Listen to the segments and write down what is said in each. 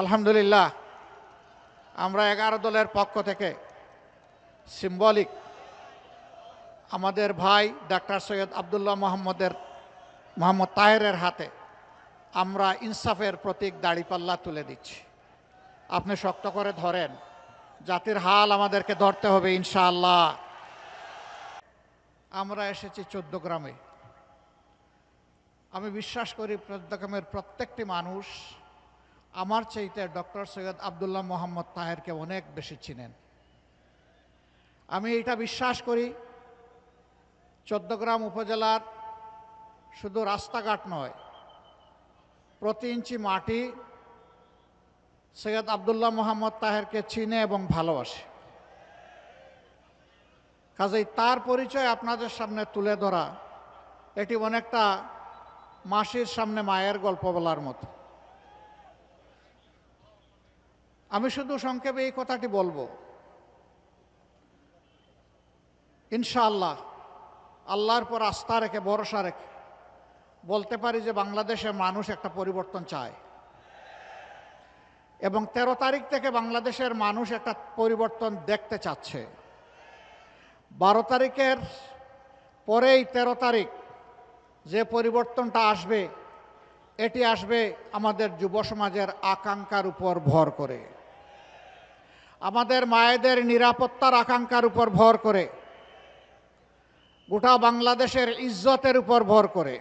আলহামদুলিল্লাহ, আমরা এগারো দলের পক্ষ থেকে সিম্বলিক আমাদের ভাই ডাক্তার সৈয়দ আবদুল্লাহ মোহাম্মদের, মোহাম্মদ তাহেরের হাতে আমরা ইনসাফের প্রতীক দাড়িপাল্লা তুলে দিচ্ছি। আপনি শক্ত করে ধরেন, জাতির হাল আমাদেরকে ধরতে হবে ইনশাআল্লাহ। আমরা এসেছি চোদ্দ গ্রামে। আমি বিশ্বাস করি চোদ্দগ্রামের প্রত্যেকটি মানুষ আমার চাইতে ডক্টর সৈয়দ আবদুল্লাহ মোহাম্মদ তাহেরকে অনেক বেশি চিনেন। আমি এটা বিশ্বাস করি, চোদ্দগ্রাম উপজেলার শুধু রাস্তাঘাট নয়, প্রতি ইঞ্চি মাটি সৈয়দ আবদুল্লাহ মোহাম্মদ তাহেরকে চিনে এবং ভালোবাসে। কাজেই তার পরিচয় আপনাদের সামনে তুলে ধরা, এটি অনেকটা মাসির সামনে মায়ের গল্প বলার মতো। আমি শুধু সংক্ষেপে এই কথাটি বলব। ইনশাআল্লাহ, আল্লাহর পর আস্থা রেখে, ভরসা রেখে বলতে পারি যে বাংলাদেশের মানুষ একটা পরিবর্তন চায়। এবং তেরো তারিখ থেকে বাংলাদেশের মানুষ একটা পরিবর্তন দেখতে চাচ্ছে। বারো তারিখের পরেই তেরো তারিখ যে পরিবর্তনটা আসবে, এটি আসবে আমাদের যুব সমাজের আকাঙ্ক্ষার উপর ভর করে। আমাদের মায়েদের নিরাপত্তার আকাঙ্ক্ষার উপর ভর করে, গোটা বাংলাদেশের ইজ্জতের উপর ভর করে,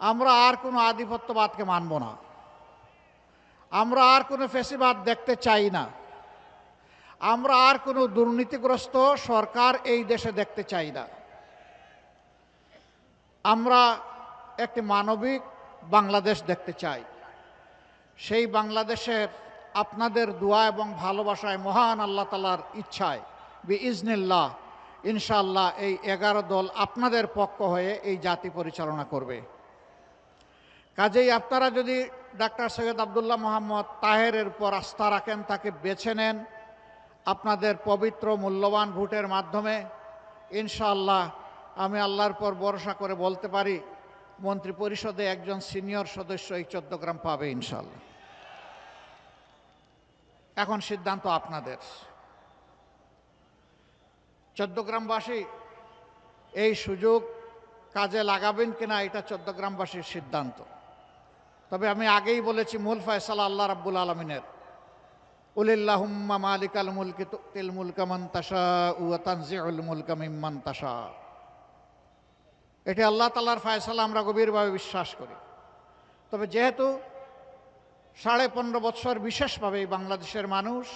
আমরা আর কোনো আধিপত্যবাদকে মানব না। আমরা আর কোনো ফেসিবাদ দেখতে চাই না। আমরা আর কোনো দুর্নীতিগ্রস্ত সরকার এই দেশে দেখতে চাই না। আমরা একটি মানবিক বাংলাদেশ দেখতে চাই। সেই বাংলাদেশের আপনাদের দোয়া এবং ভালোবাসায় মহান আল্লাহ তালার ইচ্ছায় বি ইজনিল্লাহ ইনশাল্লাহ এই এগারো দল আপনাদের পক্ষ হয়ে এই জাতি পরিচালনা করবে। কাজেই আপনারা যদি ডাক্তার সৈয়দ আবদুল্লাহ মোহাম্মদ তাহেরের পর আস্থা রাখেন, তাকে বেছে নেন আপনাদের পবিত্র মূল্যবান ভোটের মাধ্যমে, ইনশাআল্লাহ আমি আল্লাহর পর ভরসা করে বলতে পারি মন্ত্রী পরিষদে একজন সিনিয়র সদস্য এই চোদ্দগ্রাম পাবে ইনশাআল্লাহ। এখন সিদ্ধান্ত আপনাদের। চোদ্দগ্রামবাসী এই সুযোগ কাজে লাগাবেন কিনা এটা চোদ্দগ্রামবাসীর সিদ্ধান্ত। তবে আমি আগেই বলেছি, মূল ফয়সালা আল্লাহ রাব্বুল আলমিনের। উলিল্লাহুম্মা মালিকাল মুলকি তুতিল মুলকা মান তাশা ওয়া তানজিউল মুলকা মিম্মান এটি আল্লাহ তাআলার ফয়সালা, আমরা গভীরভাবে বিশ্বাস করি। তবে যেহেতু সাড়ে পনেরো বছর বিশেষভাবে বাংলাদেশের মানুষ,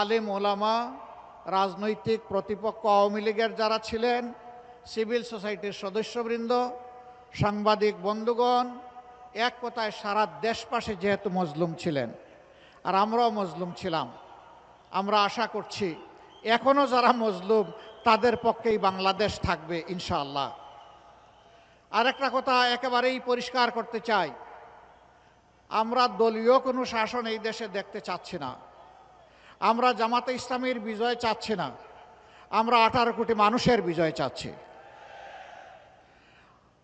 আলেম, ওলামা, রাজনৈতিক প্রতিপক্ষ, আওয়ামী লীগের যারা ছিলেন, সিভিল সোসাইটির সদস্যবৃন্দ, সাংবাদিক বন্ধুগণ, এক কথায় সারা দেশপাশে যেহেতু মজলুম ছিলেন, আর আমরাও মজলুম ছিলাম, আমরা আশা করছি এখনও যারা মজলুম, তাদের পক্ষেই বাংলাদেশ থাকবে ইনশাআল্লাহ। আর একটা কথা একেবারেই পরিষ্কার করতে চাই আমরা দলীয় কোনো শাসন এই দেশে দেখতে চাচ্ছি না। আমরা জামাতে ইসলামীর বিজয় চাচ্ছি না। আমরা আঠারো কোটি মানুষের বিজয় চাচ্ছি।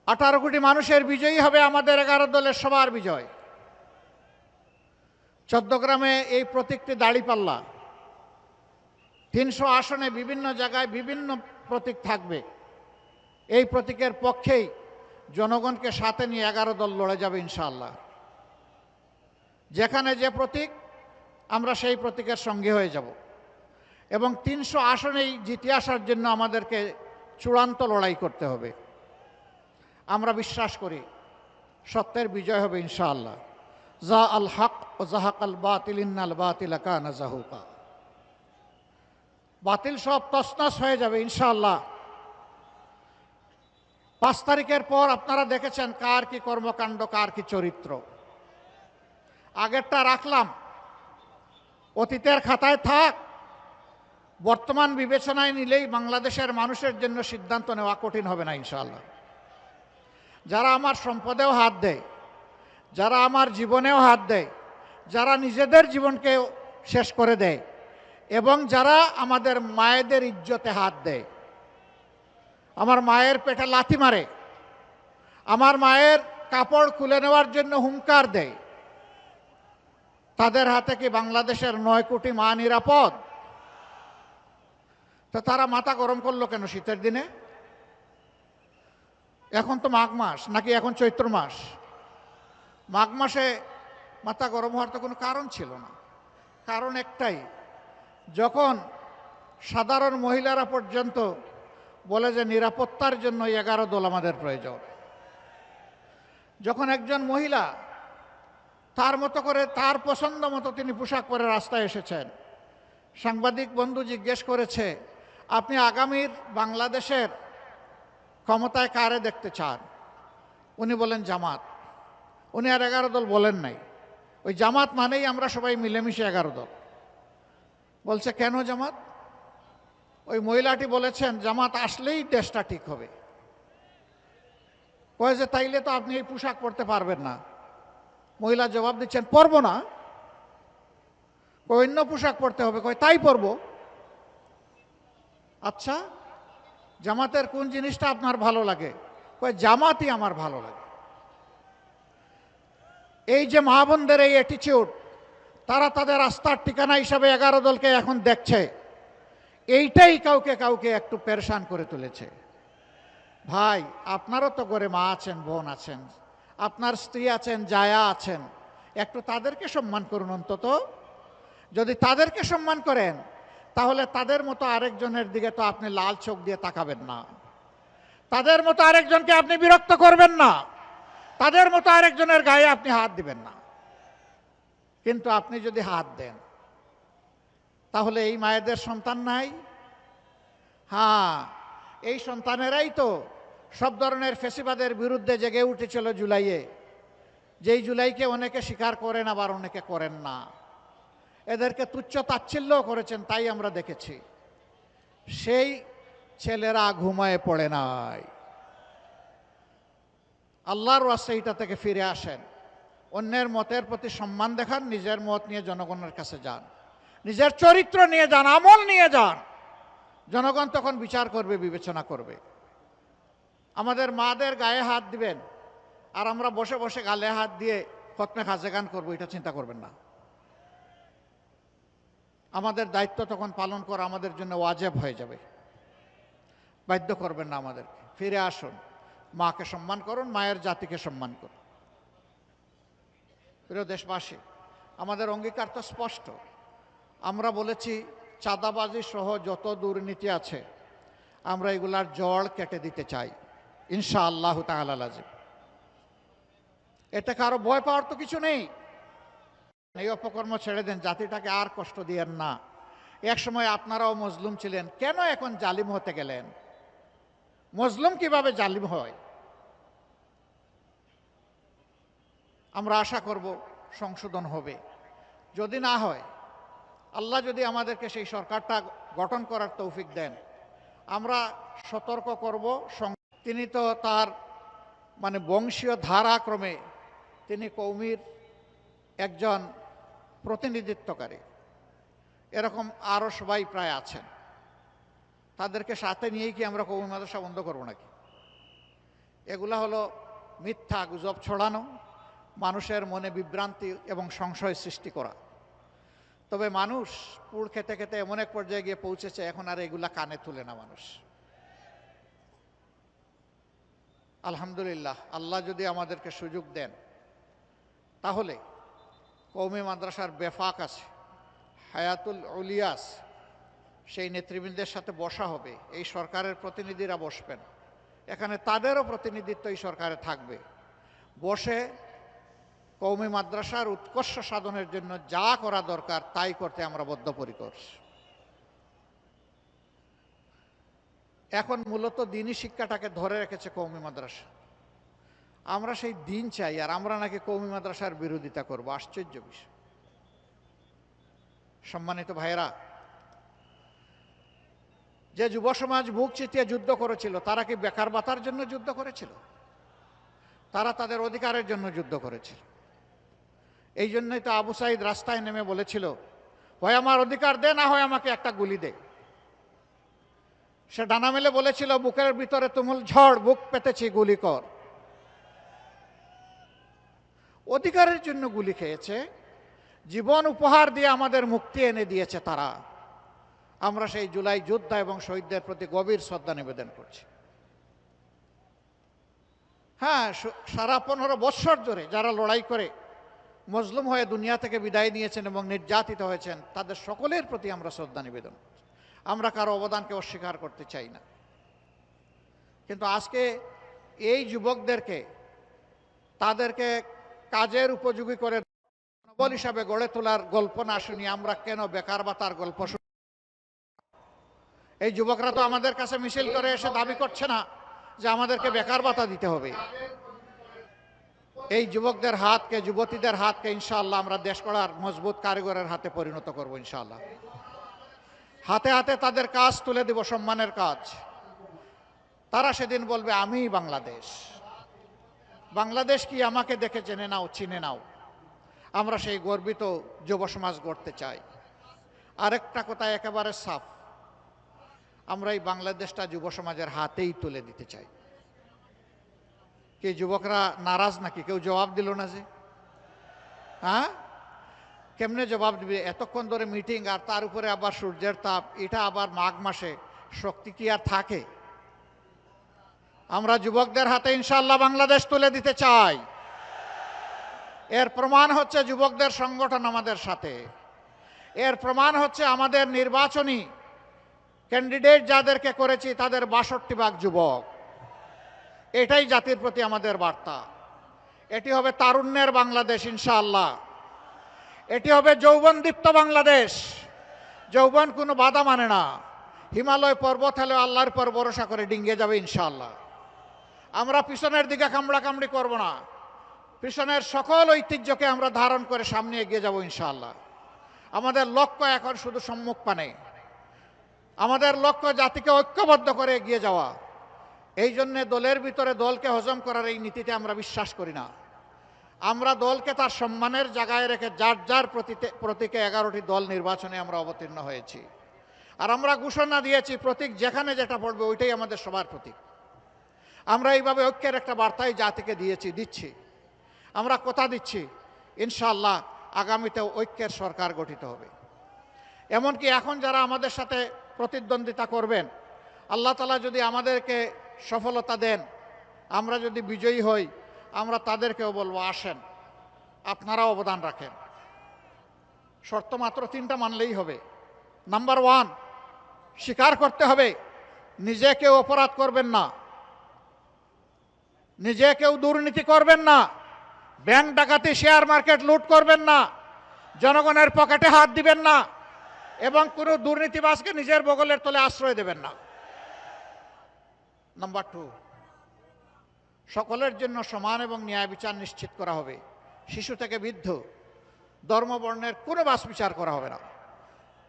আঠারো কোটি মানুষের বিজয়ী হবে আমাদের এগারো দলের সবার বিজয়। চোদ্দগ্রামে এই প্রতীকটি দাড়িপাল্লা। তিনশো আসনে বিভিন্ন জায়গায় বিভিন্ন প্রতীক থাকবে। এই প্রতীকের পক্ষেই জনগণকে সাথে নিয়ে এগারো দল লড়ে যাবে ইনশাআল্লাহ। যেখানে যে প্রতীক, আমরা সেই প্রতীকের সঙ্গে হয়ে যাব। এবং তিনশো আসনেই জিতে আসার জন্য আমাদেরকে চূড়ান্ত লড়াই করতে হবে। আমরা বিশ্বাস করি, সত্যের বিজয় হবে ইনশাআল্লাহ। জা আল হক ও জাহাক আল বাতিল, ইন্নাল বাতিল জাহুকা। বাতিল সব তসনাস হয়ে যাবে ইনশাআল্লাহ। পাঁচ তারিখের পর আপনারা দেখেছেন কার কি কর্মকাণ্ড, কার কি চরিত্র। আগেরটা রাখলাম। অতীতের খাতায় থাক, বর্তমান বিবেচনায় নিলেই বাংলাদেশের মানুষের জন্য সিদ্ধান্ত নেওয়া কঠিন হবে না, ইনশাআল্লাহ। যারা আমার সম্পদেও হাত দেয়, যারা আমার জীবনেও হাত দেয়, যারা নিজেদের জীবনকে শেষ করে দেয়, এবং যারা আমাদের মায়েদের ইজ্জতে হাত দেয়, আমার মায়ের পেটে লাথি মারে, আমার মায়ের কাপড় খুলে নেওয়ার জন্য হুঙ্কার দেয় তাদের হাতে কি বাংলাদেশের নয় কোটি মা নিরাপদ? তো তারা মাথা গরম করল কেন শীতের দিনে? এখন তো মাঘ মাস, নাকি এখন চৈত্র মাস? মাঘ মাসে মাথা গরম হওয়ার তো কোনো কারণ ছিল না। কারণ একটাই, যখন সাধারণ মহিলারা পর্যন্ত বলে যে নিরাপত্তার জন্য এগারো দল আমাদের প্রয়োজন, যখন একজন মহিলা তার মতো করে তার পছন্দ মতো তিনি পোশাক পরে রাস্তায় এসেছেন। সাংবাদিক বন্ধু জিজ্ঞেস করেছে, আপনি আগামীর বাংলাদেশের ক্ষমতায় কারে দেখতে চান? উনি বলেন, জামাত। উনি আর এগারো দল বলেন নাই। ওই জামাত মানেই আমরা সবাই মিলেমিশে এগারো দল। বলছে, কেন জামাত? ওই মহিলাটি বলেছেন, জামাত আসলেই দেশটা ঠিক হবে। কয়ে যে, তাইলে তো আপনি এই পোশাক পরতে পারবেন না। মহিলা জবাব দিচ্ছেন, পরবো না। অন্য পোশাক পরতে হবে। কয় তাই পরবো। আচ্ছা জামাতের কোন জিনিসটা আপনার ভালো লাগে? কয় জামাতই আমার ভালো লাগে। এই যে মা বোনদের এই অ্যাটিচিউড তারা তাদের আস্থার ঠিকানা হিসাবে এগারো দলকে এখন দেখছে। এইটাই কাউকে কাউকে একটু পেরেশান করে তুলেছে। ভাই, আপনারও তো করে মা আছেন, বোন আছেন। আপনার স্ত্রী আছেন, জায়া আছেন, একটু তাদেরকে সম্মান করুন অন্তত। যদি তাদেরকে সম্মান করেন, তাহলে তাদের মতো আরেকজনের দিকে তো আপনি লাল চোখ দিয়ে তাকাবেন না। তাদের মতো আরেকজনকে আপনি বিরক্ত করবেন না। তাদের মতো আরেকজনের গায়ে আপনি হাত দিবেন না। কিন্তু আপনি যদি হাত দেন, তাহলে এই মায়েদের সন্তান নাই? হ্যাঁ এই সন্তানেরাই তো সব ধরনের ফেসিবাদের বিরুদ্ধে জেগে উঠেছিল জুলাইয়ে। যেই জুলাইকে অনেকে স্বীকার করেন, আবার অনেকে করেন না। এদেরকে তুচ্ছ তাচ্ছিল্য করেছেন, তাই আমরা দেখেছি। সেই ছেলেরা ঘুমায় পড়ে নাই। আল্লাহর এইটা থেকে ফিরে আসেন। অন্যের মতের প্রতি সম্মান দেখান, নিজের মত নিয়ে জনগণের কাছে যান। নিজের চরিত্র নিয়ে যান, আমল নিয়ে যান। জনগণ তখন বিচার করবে, বিবেচনা করবে। আমাদের মাদের গায়ে হাত দিবেন আর আমরা বসে বসে গালে হাত দিয়ে খতমে খাজে গান করব, এটা চিন্তা করবেন না। আমাদের দায়িত্ব তখন পালন করা আমাদের জন্য ওয়াজেব হয়ে যাবে। বাধ্য করবেন না আমাদেরকে। ফিরে আসুন। মাকে সম্মান করুন, মায়ের জাতিকে সম্মান করুন। প্রিয় দেশবাসী, আমাদের অঙ্গীকার তো স্পষ্ট। আমরা বলেছি, চাঁদাবাজি সহ যত দুর্নীতি আছে, আমরা এগুলার জল কেটে দিতে চাই। ইনশা আল্লাহ তালাজিম এটা কারও ভয় পাওয়ার তো কিছু নেই। এই অপকর্ম ছেড়ে দেন, জাতিটাকে আর কষ্ট দিয়েন না। এক সময় আপনারাও মজলুম ছিলেন, কেন এখন জালিম হতে গেলেন? মজলুম কীভাবে জালিম হয়? আমরা আশা করব সংশোধন হবে। যদি না হয়, আল্লাহ যদি আমাদেরকে সেই সরকারটা গঠন করার তৌফিক দেন, আমরা সতর্ক করব তিনি তো তার মানে বংশীয় ধারাক্রমে তিনি কৌমির একজন প্রতিনিধিত্বকারী। এরকম আরও সবাই প্রায় আছেন। তাদেরকে সাথে নিয়েই কি আমরা কৌমি মাদ্রাসা বন্ধ করব নাকি? এগুলা হলো মিথ্যা গুজব ছড়ানো, মানুষের মনে বিভ্রান্তি এবং সংশয় সৃষ্টি করা। তবে মানুষ পুড় খেতে খেতে এমন এক পর্যায়ে গিয়ে পৌঁছেছে, এখন আর এগুলা কানে তুলে না মানুষ। আলহামদুলিল্লাহ, আল্লাহ যদি আমাদেরকে সুযোগ দেন, তাহলে কৌমি মাদ্রাসার বেফাক আছে, হায়াতুল উলিয়াস, সেই নেতৃবৃন্দের সাথে বসা হবে, এই সরকারের প্রতিনিধিরা বসবেন, এখানে তাদেরও প্রতিনিধিত্ব এই সরকারে থাকবে, বসে কৌমি মাদ্রাসার উৎকর্ষ সাধনের জন্য যা করা দরকার তাই করতে আমরা বদ্ধপরিকর। এখন মূলত দিনই শিক্ষাটাকে ধরে রেখেছে কৌমি মাদ্রাসা। আমরা সেই দিন চাই, আর আমরা নাকি কৌমি মাদ্রাসার বিরোধিতা করব, আশ্চর্য বিষয়। সম্মানিত ভাইয়েরা, যে যুব সমাজ বুক চিতিয়ে যুদ্ধ করেছিল, তারা কি বেকার বাতার জন্য যুদ্ধ করেছিল? তারা তাদের অধিকারের জন্য যুদ্ধ করেছিল। এই জন্যই তো আবু সাইদ রাস্তায় নেমে বলেছিল, হয় আমার অধিকার দে, না হয় আমাকে একটা গুলি দে। সে ডানা মেলে বলেছিল, বুকের ভিতরে তুমুল ঝড়, বুক পেতেছি, গুলি কর। অধিকারের জন্য গুলি খেয়েছে, জীবন উপহার দিয়ে আমাদের মুক্তি এনে দিয়েছে তারা। আমরা সেই জুলাই যোদ্ধা এবং শহীদদের প্রতি গভীর শ্রদ্ধা নিবেদন করছি। হ্যাঁ সারা পনেরো বৎসর ধরে যারা লড়াই করে, মজলুম হয়ে দুনিয়া থেকে বিদায় নিয়েছেন এবং নির্যাতিত হয়েছেন, তাদের সকলের প্রতি আমরা শ্রদ্ধা নিবেদন করছি। আমরা কারও অবদানকে অস্বীকার করতে চাই না। কিন্তু আজকে এই যুবকদেরকে, তাদেরকে কাজের উপযোগী করে বল হিসাবে গড়ে তোলার গল্প না শুনি আমরা কেন বেকার ভাতার গল্প শুনি? এই যুবকরা তো আমাদের কাছে মিছিল করে এসে দাবি করছে না যে আমাদেরকে বেকার ভাতা দিতে হবে। এই যুবকদের হাতকে, যুবতীদের হাতকে ইনশাআল্লাহ আমরা দেশ করার মজবুত কারিগরের হাতে পরিণত করব ইনশাআল্লাহ। হাতে হাতে তাদের কাজ তুলে দিব সম্মানের কাজ। তারা সেদিন বলবে, আমিই বাংলাদেশ। বাংলাদেশ কি আমাকে দেখে জেনে নাও, চিনে নাও? আমরা সেই গর্বিত যুব সমাজ গড়তে চাই। আরেকটা কথা একেবারে সাফ। আমরা এই বাংলাদেশটা যুব সমাজের হাতেই তুলে দিতে চাই। কি যুবকরা নারাজ নাকি? কেউ জবাব দিল না যে। হ্যাঁ? কেমনে জবাব দিবে? এতক্ষণ ধরে মিটিং আর তার উপরে আবার সূর্যের তাপ, এটা আবার মাঘ মাসে। শক্তি কি আর থাকে? আমরা যুবকদের হাতে ইনশাল্লাহ বাংলাদেশ তুলে দিতে চাই। এর প্রমাণ হচ্ছে যুবকদের সংগঠন আমাদের সাথে। এর প্রমাণ হচ্ছে আমাদের নির্বাচনী ক্যান্ডিডেট যাদেরকে করেছি, তাদের বাষট্টি ভাগ যুবক। এটাই জাতির প্রতি আমাদের বার্তা। এটি হবে তারুণ্যের বাংলাদেশ ইনশাআল্লাহ। এটি হবে যৌবন দীপ্ত বাংলাদেশ। যৌবন কোনো বাধা মানে না। হিমালয় পর্বত হলে আল্লাহর পর ভরসা করে ডিঙ্গে যাবে ইনশাল্লাহ আমরা পিছনের দিকে কামড়া কামড়ি করব না। পিছনের সকল ঐতিহ্যকে আমরা ধারণ করে সামনে এগিয়ে যাব ইনশাল্লাহ আমাদের লক্ষ্য এখন শুধু সম্মুখ পানে। আমাদের লক্ষ্য জাতিকে ঐক্যবদ্ধ করে এগিয়ে যাওয়া। এই জন্যে দলের ভিতরে দলকে হজম করার এই নীতিতে আমরা বিশ্বাস করি না। আমরা দলকে তার সম্মানের জায়গায় রেখে যার যার প্রতীকে এগারোটি দল নির্বাচনে আমরা অবতীর্ণ হয়েছি। আর আমরা ঘোষণা দিয়েছি, প্রতীক যেখানে যেটা পড়বে ওইটাই আমাদের সবার প্রতীক। আমরা এইভাবে ঐক্যের একটা বার্তাই জাতিকে দিয়েছি, দিচ্ছি। আমরা কথা দিচ্ছি, ইনশাআল্লাহ আগামীতে ঐক্যের সরকার গঠিত হবে। এমনকি এখন যারা আমাদের সাথে প্রতিদ্বন্দ্বিতা করবেন, আল্লাহ তালা যদি আমাদেরকে সফলতা দেন, আমরা যদি বিজয়ী হই আমরা তাদেরকেও বলব, আসেন। আপনারা অবদান রাখেন। শর্ত মাত্র তিনটা মানলেই হবে। নাম্বার ওয়ান স্বীকার করতে হবে, নিজে কেউ অপরাধ করবেন না। নিজে কেউ দুর্নীতি করবেন না। ব্যাংক ডাকাতি, শেয়ার মার্কেট লুট করবেন না। জনগণের পকেটে হাত দিবেন না। এবং কোনো দুর্নীতিবাসকে নিজের বগলের তলে আশ্রয় দেবেন না। নাম্বার টু সকলের জন্য সমান এবং ন্যায় বিচার নিশ্চিত করা হবে। শিশু থেকে বৃদ্ধ, ধর্মবর্ণের কোনো বাস বিচার করা হবে না।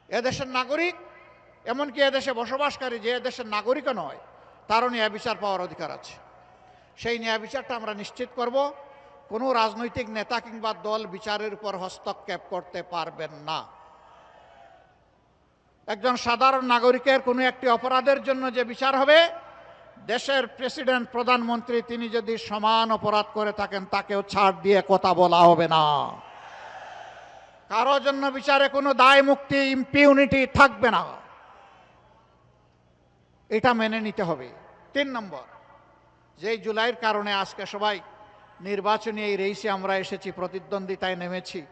এদেশের নাগরিক, এমনকি এদেশে বসবাসকারী যে এদেশের নাগরিকও নয়, তারও ন্যায় বিচার পাওয়ার অধিকার আছে। সেই ন্যায় বিচারটা আমরা নিশ্চিত করব। কোনো রাজনৈতিক নেতা কিংবা দল বিচারের উপর হস্তক্ষেপ করতে পারবেন না। একজন সাধারণ নাগরিকের কোনো একটি অপরাধের জন্য যে বিচার হবে দেশের প্রেসিডেন্ট, প্রধানমন্ত্রী, তিনি যদি সমান অপরাধ করে থাকেন, তাকেও ছাড় দিয়ে কথা বলা হবে না। কারও জন্য বিচারে কোনো দায়, মুক্তি ইম্পিউনিটি থাকবে না। এটা মেনে নিতে হবে। তিন নম্বর, যেই জুলাইয়ের কারণে আজকে সবাই নির্বাচনী এই রেইসে আমরা এসেছি, প্রতিদ্বন্দ্বিতায় নেমেছি,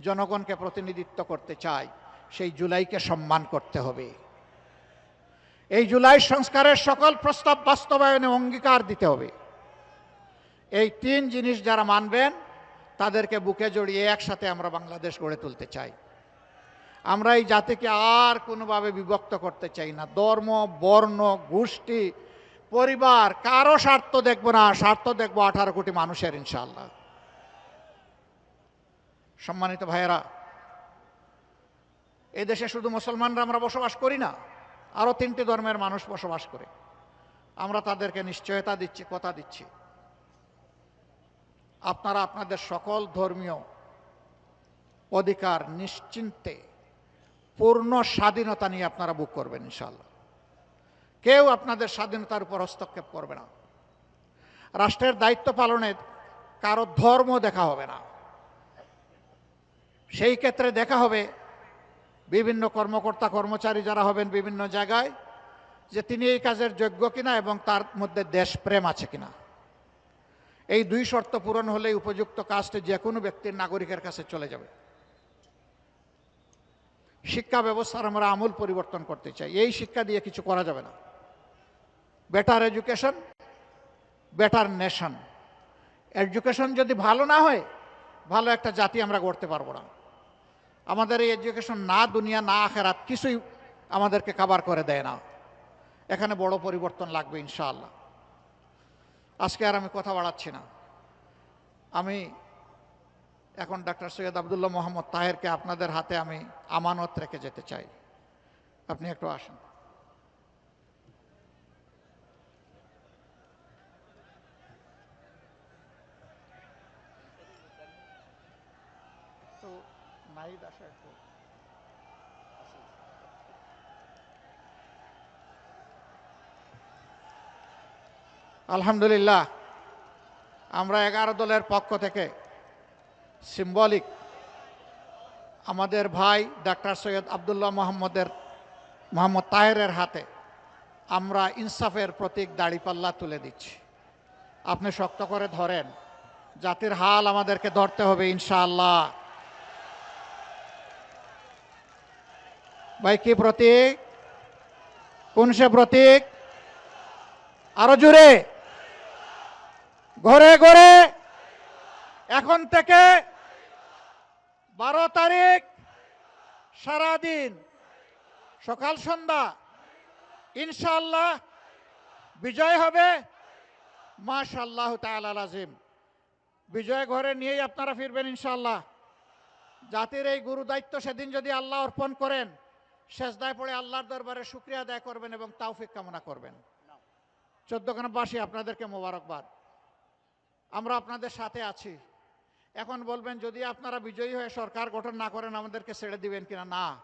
জনগণকে প্রতিনিধিত্ব করতে চাই, সেই জুলাইকে সম্মান করতে হবে। এই জুলাই সংস্কারের সকল প্রস্তাব বাস্তবায়নে অঙ্গীকার দিতে হবে। এই তিন জিনিস যারা মানবেন, তাদেরকে বুকে জড়িয়ে একসাথে আমরা বাংলাদেশ গড়ে তুলতে চাই। আমরা এই জাতিকে আর কোনোভাবে বিভক্ত করতে চাই না। ধর্ম, বর্ণ, গোষ্ঠী, পরিবার, কারও স্বার্থ দেখব না, স্বার্থ দেখব আঠারো কোটি মানুষের ইনশাল্লাহ সম্মানিত ভাইয়েরা এই দেশে শুধু মুসলমানরা আমরা বসবাস করি না আরও তিনটি ধর্মের মানুষ বসবাস করে। আমরা তাদেরকে নিশ্চয়তা দিচ্ছি, কথা দিচ্ছি। আপনারা আপনাদের সকল ধর্মীয় অধিকার নিশ্চিন্তে পূর্ণ স্বাধীনতা নিয়ে আপনারা বুক করবেন ইনশাল্লাহ কেউ আপনাদের স্বাধীনতার উপর হস্তক্ষেপ করবে না। রাষ্ট্রের দায়িত্ব পালনে কারও ধর্ম দেখা হবে না। সেই ক্ষেত্রে দেখা হবে বিভিন্ন কর্মকর্তা, কর্মচারী যারা হবেন বিভিন্ন জায়গায়, যে তিনি এই কাজের যোগ্য কিনা এবং তার মধ্যে দেশপ্রেম আছে কিনা। এই দুই শর্ত পূরণ হলেই উপযুক্ত কাজটি যে কোনো ব্যক্তির নাগরিকের কাছে চলে যাবে। শিক্ষা ব্যবস্থার আমরা আমূল পরিবর্তন করতে চাই। এই শিক্ষা দিয়ে কিছু করা যাবে না। Better education better nation education যদি ভালো না হয়, ভালো একটা জাতি আমরা গড়তে পারব না। আমাদের এই এডুকেশন না, দুনিয়া না, আখেরাত কিছুই আমাদেরকে কাবার করে দেয় না। এখানে বড় পরিবর্তন লাগবে ইনশাআল্লাহ। আজকে আর আমি কথা বাড়াচ্ছি না। আমি এখন ডাক্তার সৈয়দ আবদুল্লাহ মোহাম্মদ তাহেরকে আপনাদের হাতে আমি আমানত রেখে যেতে চাই। আপনি একটু আসেন তো নাহিদ আসা একটু আলহামদুলিল্লাহ, আমরা এগারো দলের পক্ষ থেকে সিম্বলিক আমাদের ভাই ডাক্তার সৈয়দ আবদুল্লাহ মোহাম্মদের, মোহাম্মদ তাহেরের হাতে আমরা ইনসাফের প্রতীক দাড়িপাল্লা তুলে দিচ্ছি। আপনি শক্ত করে ধরেন, জাতির হাল আমাদেরকে ধরতে হবে ইনশাআল্লাহ। ভাই, কি প্রতীক? কোন সে প্রতীক? আরও জুড়ে ঘরে ঘরে। এখন থেকে বারো তারিখ সারাদিন, সকাল, সন্ধ্যা। ইনশাল্লাহ বিজয় হবে। মাশাল্লাহ তাআলা আজিম বিজয় ঘরে নিয়েই আপনারা ফিরবেন ইনশাল্লাহ জাতির এই গুরু দায়িত্ব সেদিন যদি আল্লাহ অর্পণ করেন শেষদায় পড়ে আল্লাহর দরবারে শুক্রিয়া আদায় করবেন এবং তাওফিক কামনা করবেন। চোদ্দখানাবাসী আপনাদেরকে মোবারকবাদ। আমরা আপনাদের সাথে আছি। এখন বলবেন, যদি আপনারা বিজয়ী হয়ে সরকার গঠন না করেন, আমাদেরকে ছেড়ে দিবেন কিনা? না।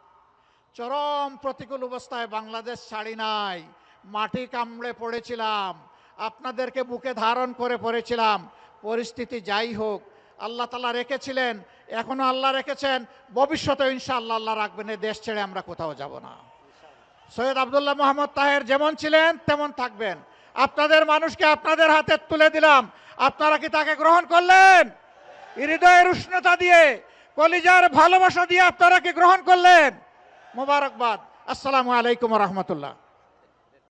চরম প্রতিকূল অবস্থায় বাংলাদেশ ছাড়ি নাই। মাটি কামড়ে পড়েছিলাম। আপনাদেরকে বুকে ধারণ করে পড়েছিলাম। পরিস্থিতি যাই হোক আল্লাহ তালা রেখেছিলেন, এখনও আল্লাহ রেখেছেন ভবিষ্যতে ইনশাআল্লাহ আল্লাহ রাখবেন, এই দেশ ছেড়ে আমরা কোথাও যাব না। সৈয়দ আবদুল্লাহ মোহাম্মদ তাহের যেমন ছিলেন, তেমন থাকবেন। আপনাদের মানুষকে আপনাদের হাতে তুলে দিলাম। আপনারা কি তাকে গ্রহণ করলেন? হৃদয়ের উষ্ণতা দিয়ে, কলিজার ভালোবাসা দিয়ে আপনারা কি গ্রহণ করলেন? মোবারকবাদ। আসসালামু আলাইকুম রহমতুল্লাহ।